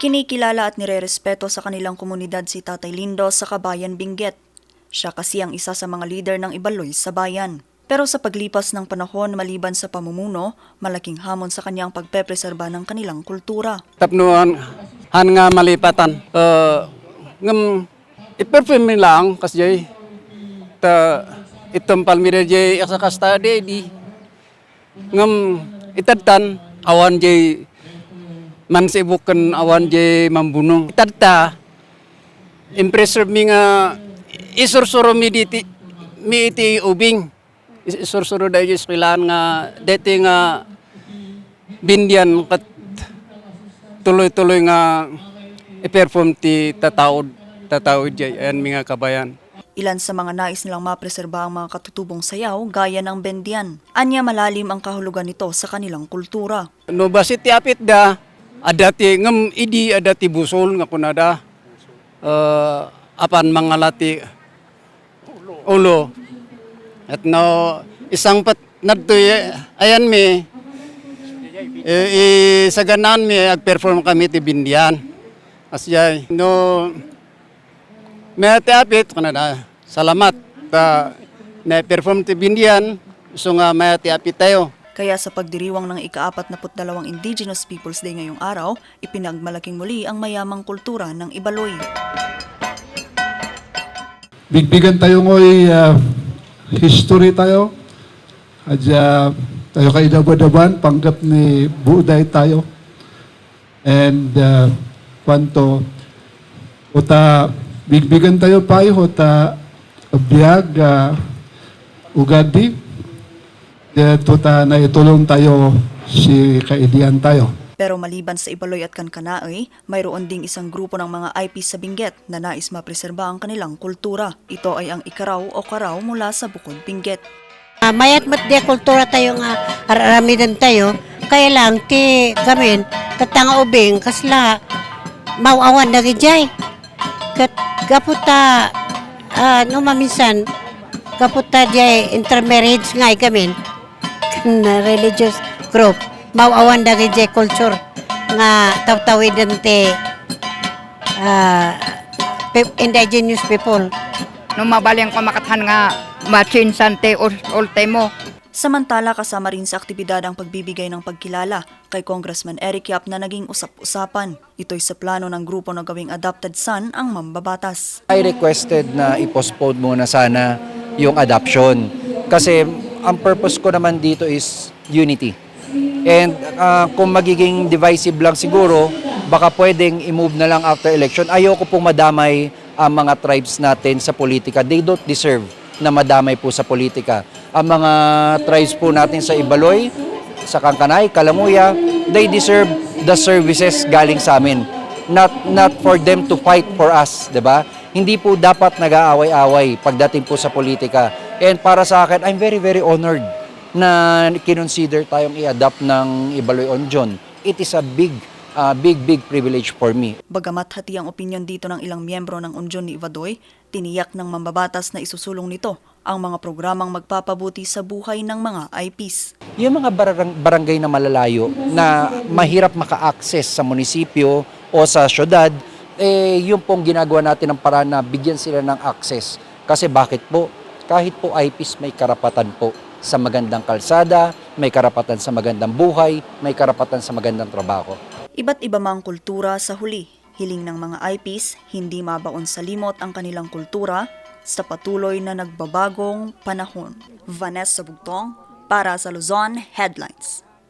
Kinikilala at nirerespeto sa kanilang komunidad si Tatay Lindo sa Kabayan Benguet. Siya kasi ang isa sa mga leader ng Ibaloy sa bayan. Pero sa paglipas ng panahon maliban sa pamumuno, malaking hamon sa kanyang pagpepreserba ng kanilang kultura. tapnuan han nga malipatan uh, ngam iperfirm mi lang kasi ta itom palmira jay asa kasta de di ngam itatan awan jay man sibukan awan jay mambuno itata impreser mi nga isursuro mi diti mi iti ubing isursuro da jay skilan nga deti nga bindian kat tuloy-tuloy nga i-perform ti tataod tataod jay ayan mga kabayan. Ilan sa mga nais nilang mapreserba ang mga katutubong sayaw gaya ng bendian. Anya malalim ang kahulugan nito sa kanilang kultura. No basit ti apit da adati ngem idi adati busol nga kunada. Uh, apan mga lati ulo. At no isang pat nadtoy ayan mi. Eh, sa ganan mi ag-perform kami ti bindian. Asyay no ti apit kunada. Salamat ta na perform ti bindian. So nga may apit tayo Kaya sa pagdiriwang ng ika-42 Indigenous Peoples Day ngayong araw, ipinagmalaking muli ang mayamang kultura ng Ibaloy. Bigbigan tayo ngoy uh, history tayo. Adya tayo kay dabadaban panggap ni Buday tayo. And uh, kwanto uta bigbigan tayo pa uta biyag uh, ugadi. Dito ta na itulong tayo si kaidian tayo. Pero maliban sa Ibaloy at Kankanaay, mayroon ding isang grupo ng mga IP sa Benguet na nais mapreserba ang kanilang kultura. Ito ay ang Ikaraw o Karaw mula sa Bukod Benguet. Ah, mayat mat di kultura tayo nga aramidan tayo kaya lang ti gamin tatanga ubing kasla mawawan na gijay kat gaputa ah, no maminsan gaputa jay intermarriage nga gamin na religious group mawawan na gijay culture nga tawtawidan ti ah, pe- indigenous people no mabaling ko makathan nga machinsan te ul- ultimo. Samantala kasama rin sa aktibidad ang pagbibigay ng pagkilala kay Congressman Eric Yap na naging usap-usapan. Ito'y sa plano ng grupo na gawing adopted son ang mambabatas. I requested na i-postpone muna sana yung adoption. Kasi ang purpose ko naman dito is unity. And ah, kung magiging divisive lang siguro, baka pwedeng i-move na lang after election. Ayoko pong madamay ang mga tribes natin sa politika. They don't deserve na madamay po sa politika. Ang mga tribes po natin sa Ibaloy, sa Kangkanay, Kalamuya, they deserve the services galing sa amin. Not not for them to fight for us, 'di ba? Hindi po dapat nag-aaway-away pagdating po sa politika. And para sa akin, I'm very very honored na kinonsider tayong i-adopt ng Ibaloy Onjon. It is a big uh, big big privilege for me. Bagamat hati ang opinyon dito ng ilang miyembro ng Unjon ni Ivadoy, tiniyak ng mambabatas na isusulong nito ang mga programang magpapabuti sa buhay ng mga IPs. Yung mga barang- barangay na malalayo na mahirap maka-access sa munisipyo o sa syudad, eh, yung pong ginagawa natin ng paraan na bigyan sila ng access. Kasi bakit po? Kahit po IPs may karapatan po sa magandang kalsada, may karapatan sa magandang buhay, may karapatan sa magandang trabaho. Iba't iba mang kultura sa huli. Hiling ng mga IPs, hindi mabaon sa limot ang kanilang kultura sa patuloy na nagbabagong panahon. Vanessa Bugtong para sa Luzon Headlines.